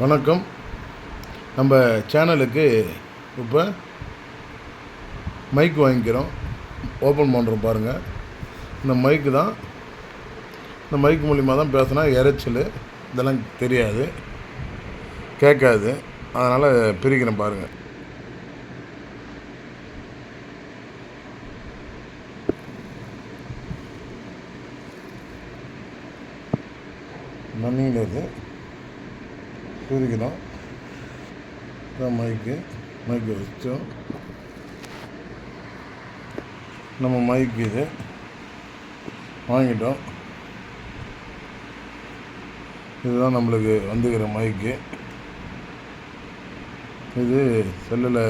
வணக்கம். நம்ம சேனலுக்கு இப்போ மைக் வாங்கிக்கிறோம். ஓப்பன் பண்ணுறோம் பாருங்கள் இந்த மைக்கு தான். இந்த மைக் மூலிமா தான் பேசினா இறைச்சல் இதெல்லாம் தெரியாது. கேட்காது. அதனால் பிரிக்கிறேன் பாருங்கள் மண்ணில் இது. பிரிக்கணும் இதான் மைக்கு மைக்கு வச்சோம் நம்ம மைக்கு இது வாங்கிட்டோம். இதுதான் நம்மளுக்கு வந்துக்கிற மைக்கு இது செல்லில்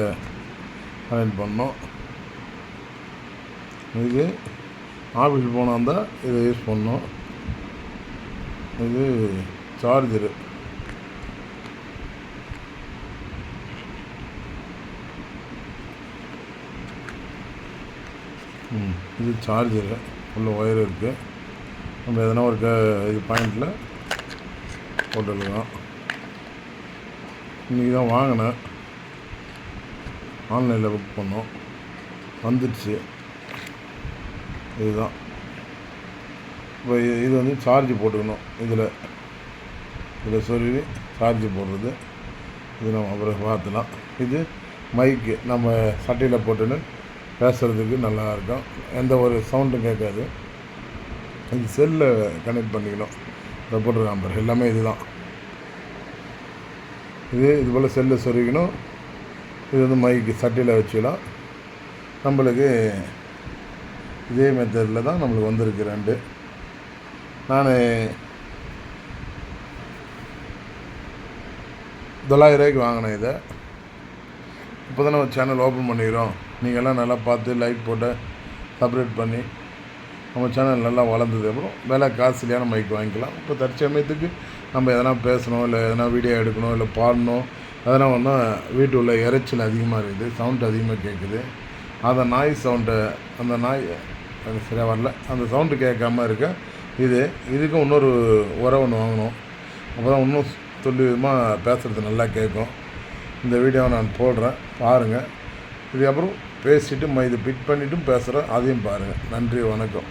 கனெக்ட் பண்ணோம். இது ஆஃபீஸ் போனால் தான் இதை யூஸ் பண்ணோம். இது சார்ஜரு இது சார்ஜரு உள்ள ஒயர் இருக்குது நம்ம எதனா ஒரு க இது பாயிண்டில் போட்டுக்கலாம் இன்றைக்கி தான் வாங்கினேன். ஆன்லைனில் புக் பண்ணோம். வந்துடுச்சு. இதுதான். இப்போ இது- இது வந்து சார்ஜ் போட்டுக்கணும். இதில். இதில் சொல்லி சார்ஜ் போடுறது. இது நம்ம அப்புறம் பார்த்துலாம் இது மைக்கு நம்ம சட்டையில் போட்டுன்னு பேசுகிறதுக்கு நல்லா இருக்கும். எந்த ஒரு சவுண்டும் கேட்காது. இது செல்லில் கனெக்ட் பண்ணிக்கணும். இதை போட்டிருக்கான் பாரு எல்லாமே இதுதான். இது இது போல் செல்லில் சொருவிக்கணும் இது வந்து மைக்கு சட்டையில் வச்சுக்கலாம். நம்மளுக்கு இதே மெத்தடில் தான் நம்மளுக்கு வந்திருக்கு ரெண்டு. நான் தொள்ளாயிரம் ரூபாய்க்கு வாங்கினேன் இதை. இப்போ தான் நம்ம சேனல் ஓப்பன் பண்ணிக்கிறோம். நீங்கள்லாம் நல்லா பார்த்து லைக் போட்டு சப்ரேட் பண்ணி நம்ம சேனல் நல்லா வளர்ந்தது. அப்புறம் விலை காஸ்ட்லியான மைக் வாங்கிக்கலாம். இப்போ தற்சமயத்துக்கு நம்ம எதனா பேசணும் இல்லை எதனா வீடியோ எடுக்கணும் இல்லை பாடணும் அதெல்லாம் ஒன்றும் வீட்டு உள்ள இறைச்சல் அதிகமாக இருக்குது. சவுண்ட் அதிகமாக கேட்குது அந்த நாய் சவுண்டை அந்த நாய் அது சரியாக வரல. அந்த சவுண்டு கேட்காம இருக்க இது இதுக்கும் இன்னொரு உரம் ஒன்று வாங்கணும். அப்போ தான் இன்னும் துல்லியமாக பேசுகிறது நல்லா கேட்கும். இந்த வீடியோவை நான் போடுறேன் பாருங்கள் இது அப்புறம் பேசிவிட்டு இது பிட் பண்ணிவிட்டும் பேசுகிறேன் அதையும் பாருங்கள் நன்றி வணக்கம்.